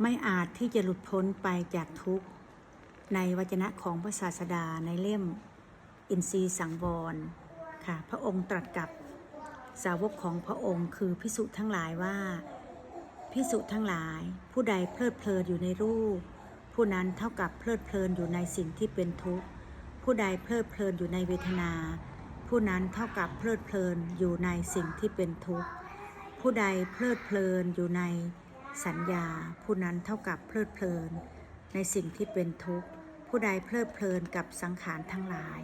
ไม่อาจที่จะหลุดพ้นไปจากทุกข์ ในวจนะของพระศาสดาในเล่ม อินทรีสังวรค่ะ พระองค์ตรัสกับสาวกของพระองค์คือพิสุทั้งหลายว่าพิสุทั้งหลาย ผู้ใดเพลิดเพลินอยู่ในรูป ผู้นั้นเท่ากับเพลิดเพลินอยู่ในสิ่งที่เป็นทุกข์ ผู้ใดเพลิดเพลินอยู่ในเวทนา ผู้นั้นเท่ากับเพลิดเพลินอยู่ในสิ่งที่เป็นทุกข์ ผู้ใดเพลิดเพลินอยู่ใน สัญญาผู้นั้นเท่ากับเพลิดเพลิน ในสิ่งที่เป็นทุกข์ ผู้ใดเพลิดเพลินกับสังขารทั้งหลาย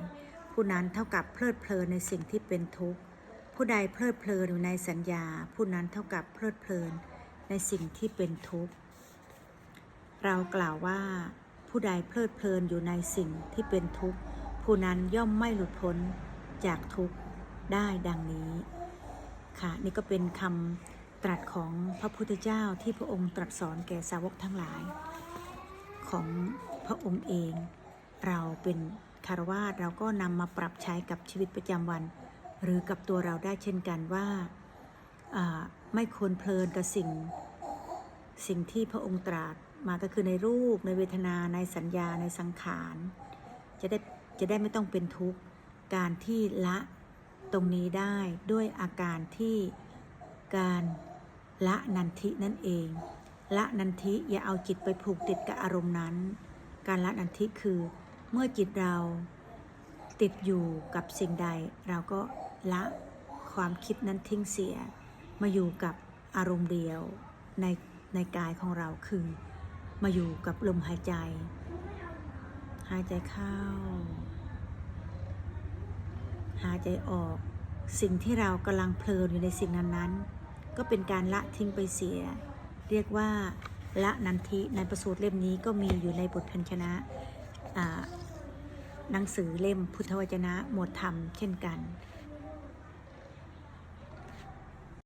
ผู้นั้นเท่ากับเพลิดเพลินในสิ่งที่เป็นทุกข์ ผู้ใดเพลิดเพลินอยู่ในสัญญา ผู้นั้นเท่ากับเพลิดเพลินในสิ่งที่เป็นทุกข์ เรากล่าวว่า ผู้ใดเพลิดเพลินอยู่ในสิ่งที่เป็นทุกข์ ผู้นั้นย่อมไม่หลุดพ้นจากทุกข์ได้ดังนี้ ค่ะ นี่ก็เป็นคำ ตรัสของพระพุทธเจ้าที่พระองค์ตรัสสอนแก่สาวกทั้งหลาย ของพระองค์เอง เราเป็นคารวาสเราก็นำมาปรับใช้กับชีวิตประจำวัน หรือกับตัวเราได้เช่นกันว่าไม่ควรเพลินกับสิ่ง สิ่งที่พระองค์ตรัสมาก็คือในรูปในเวทนาในสัญญาในสังขาร จะได้จะได้ไม่ต้องเป็นทุกข์การที่ละตรงนี้ได้ด้วยอาการที่การ ละนันทินั่นเอง ละนันทิอย่าเอาจิตไปผูกติดกับอารมณ์นั้น การละนันทิคือเมื่อจิตเราติดอยู่กับสิ่งใด เราก็ละความคิดนั้นทิ้งเสีย มาอยู่กับอารมณ์เดียวในในกายของเราคือ มาอยู่กับลมหายใจ หายใจเข้า หายใจออก สิ่งที่เรากำลังเพลินอยู่ในสิ่งนั้นๆ ก็เป็นการละทิ้งไปเสีย เรียกว่าละนันทิในประสูตรเล่มนี้ก็มีอยู่ในบทพันชนะหนังสือเล่มพุทธวจนะหมวดธรรมเช่นกัน